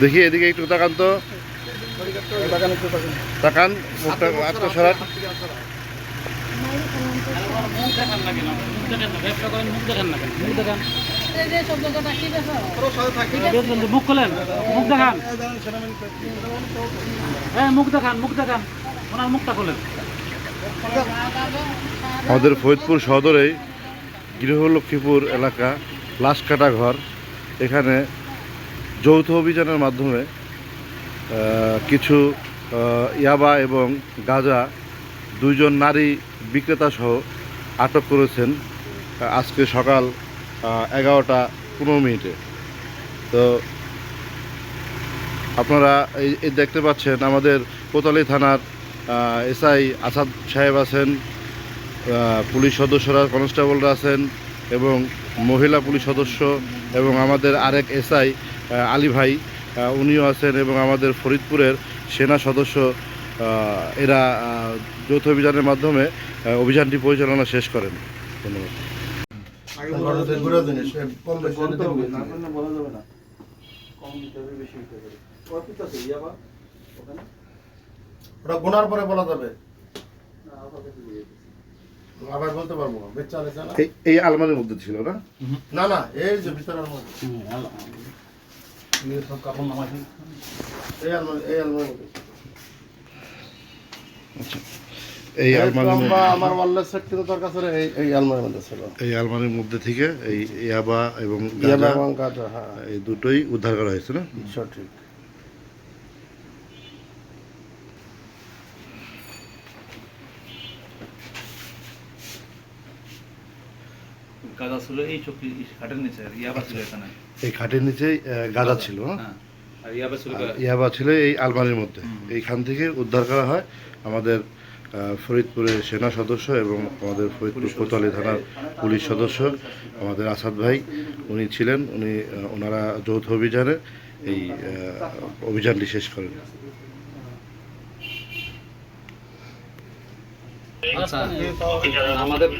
দেখি এদিকে একটু তাকান তো। তাকান মুখ হ্যাঁ মুখটা আমাদের ফরিদপুর সদরেই গৃহলক্ষ্মীপুর এলাকা, লাশকাটা ঘর। এখানে যৌথ অভিযানের মাধ্যমে কিছু ইয়াবা এবং গাজা দুইজন নারী বিক্রেতা সহ আটক করেছেন আজকে সকাল এগারোটা পনেরো মিনিটে। তো আপনারা এই দেখতে পাচ্ছেন আমাদের কোতালি থানার এসআই আসাদ সাহেব আছেন পুলিশ সদস্যরা, কনস্টেবলরা আছেন এবং মহিলা পুলিশ সদস্য এবং আমাদের আরেক এসআই আলী ভাই উনিও আছেন এবং আমাদের ফরিদপুরের সেনা সদস্য এরা যৌথ অভিযানের মাধ্যমে অভিযানটি পরিচালনা শেষ করেন। ধন্যবাদ। ওটা গোনার পরে বলা যাবে। আবার বলতে পারব। বেচা এই- এই আলমারির মধ্যে ছিল না? না না এই যে ভিতরের মধ্যে। সব কাপড় নামাই এই আলমারি এই আলমারির মধ্যে এই এই আলমারির মধ্যে- আমার তোর কাছে এই এই আলমারির মধ্যে ছিল। এই আলমারির মধ্যে থেকে এই ইয়াবা এবং ইয়াবা গাঁজা এবং গাঁজা হ্যাঁ। এই দুটোই উদ্ধার করা হয়েছে না? সঠিক। গাঁদা ছিল এই চক্রি খাটের নিচে আর ইয়াবা ছিল এখানে। এই খাটের নিচে গাঁজা ছিল। হ্যাঁ। আর ইয়াবা ছিল ইয়াবা ছিল এই আলমারির মধ্যে। এইখান থেকে উদ্ধার করা হয় আমাদের ফরিদপুরের সেনা সদস্য এবং আমাদের ফরিদপুর কোতোয়ালি থানার পুলিশ সদস্য আমাদের আসাদ ভাই উনি ছিলেন উনি ওনারা যৌথ অভিযানে এই অভিযানটি শেষ করেন। আচ্ছা। আমাদের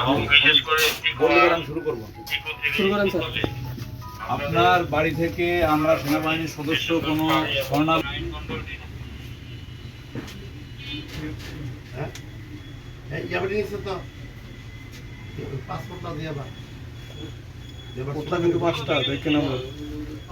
এবং বিশেষ করে শুরু করব। শুরু করেন স্যার। আপনার বাড়ি থেকে আমরা সেনাবাহিনীর সদস্য কোনো স্বর্ণা তো। পাসপোর্টটা দিয়ে বা পাঁচটা দেখে নেব।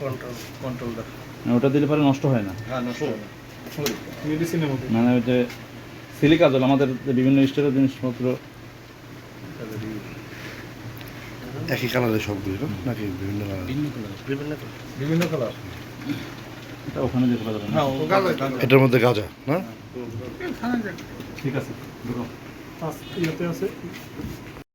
কন্ট্রোল কন্ট্রোলটা ওটা দিলে পরে নষ্ট হয় না? হ্যাঁ নষ্ট হবে মানে ওই যে সিলিকা জল আমাদের বিভিন্ন স্টোরের জিনিসপত্র। একই কালারের সবগুলি না? নাকি বিভিন্ন কালার বিভিন্ন বিভিন্ন কালার এটা ওখানে হ্যাঁ এটার মধ্যে গাঁজা না? ঠিক আছে ঢুকো। আছে।